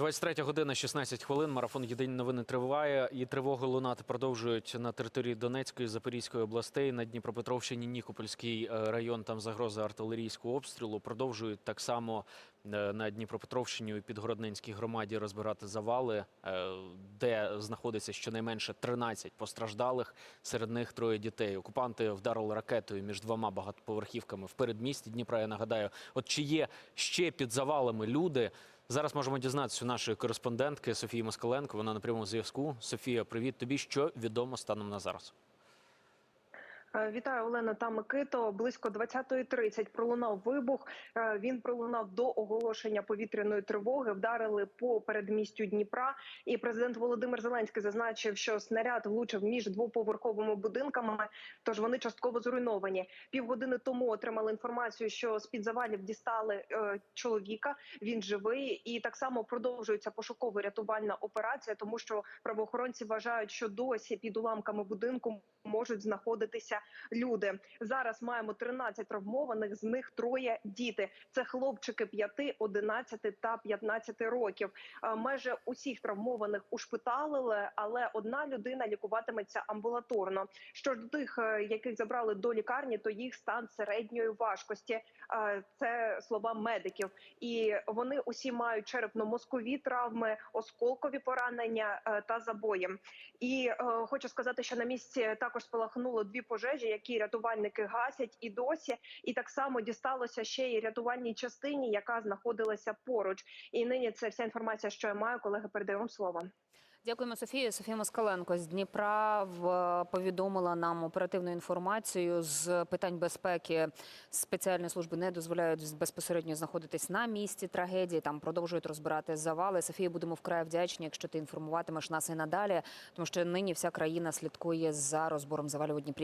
23 година, 16 хвилин. Марафон Єдині новини триває. І тривоги лунати продовжують на території Донецької, Запорізької областей. На Дніпропетровщині, Нікопольський е, район, там загроза артилерійського обстрілу. Продовжують так само е, на Дніпропетровщині у Підгородненській громаді розбирати завали, е, де знаходиться щонайменше 13 постраждалих. Серед них троє дітей. Окупанти вдарили ракетою між двома багатоповерхівками в передмісті Дніпра. Я нагадаю, от чи є ще під завалами люди. Зараз можемо дізнатися у нашої кореспондентки Софії Москаленко. Вона на прямому зв'язку. Софія, привіт тобі. Що відомо станом на зараз? Е, Вітаю, Олена та Микито. Близько 20.30 пролунав вибух. Е, Він пролунав до оголошення повітряної тривоги. Вдарили по передмістю Дніпра. І президент Володимир Зеленський зазначив, що снаряд влучив між двоповерховими будинками. Тож вони частково зруйновані. Півгодини тому отримали інформацію, що з під завалів дістали е, чоловіка. Він живий, і так само продовжується пошуково-рятувальна операція, тому що правоохоронці вважають, що досі під уламками будинку можуть знаходитися люди. Зараз маємо 13 травмованих, з них троє діти. Це хлопчики 5, 11 та 15 років. Е, Майже усіх травмованих ушпиталили, але одна людина лікуватиметься амбулаторно. Що ж до тих, е, яких забрали до лікарні, то їх стан середньої важкості. Е, Це слова медиків, і вони усі мають черепно-мозкові травми, осколкові поранення та забої. І хочу сказати, що на місці також спалахнуло дві пожежі, які рятувальники гасять і досі. І так само дісталося ще й рятувальній частині, яка знаходилася поруч. І нині це вся інформація, що я маю. Колеги, передаю вам слово. Дякуємо, Софія. Софія Москаленко з Дніпра в- повідомила нам оперативну інформацію з питань безпеки. Спеціальні служби не дозволяють безпосередньо знаходитись на місці трагедії. Там продовжують розбирати завали. Софія, будемо вкрай вдячні, якщо ти інформуватимеш нас і надалі, тому що нині вся країна слідкує за розбором завалів у Дніпрі.